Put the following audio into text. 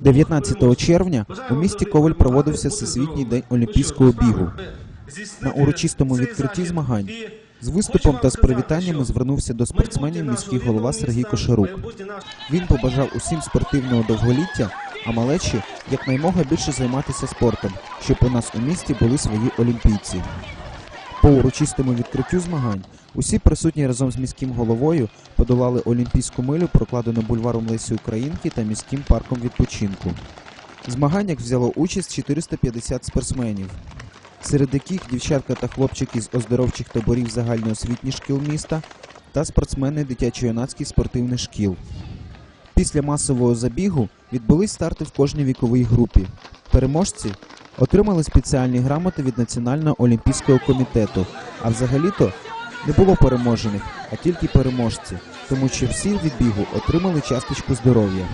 19 червня у місті Коваль проводився Всесвітній день олімпійського бігу. На урочистому відкритті змагань з виступом та з привітаннями звернувся до спортсменів міський голова Сергій Кошарук. Він побажав усім спортивного довголіття, а малечі якнаймога більше займатися спортом, щоб у нас у місті були свої олімпійці. По урочистому відкриттю змагань усі присутні разом з міським головою подолали олімпійську милю, прокладену бульваром Лесі Українки та міським парком відпочинку. В змаганнях взяло участь 450 спортсменів, серед яких дівчатка та хлопчики з оздоровчих таборів загальноосвітніх шкіл міста та спортсмени дитячо-юнацьких спортивних шкіл. Після масового забігу відбулись старти в кожній віковій групі. Переможці отримали спеціальні грамоти від Національного олімпійського комітету. А взагалі-то не було переможених, а тільки переможці, тому що всі від бігу отримали часточку здоров'я.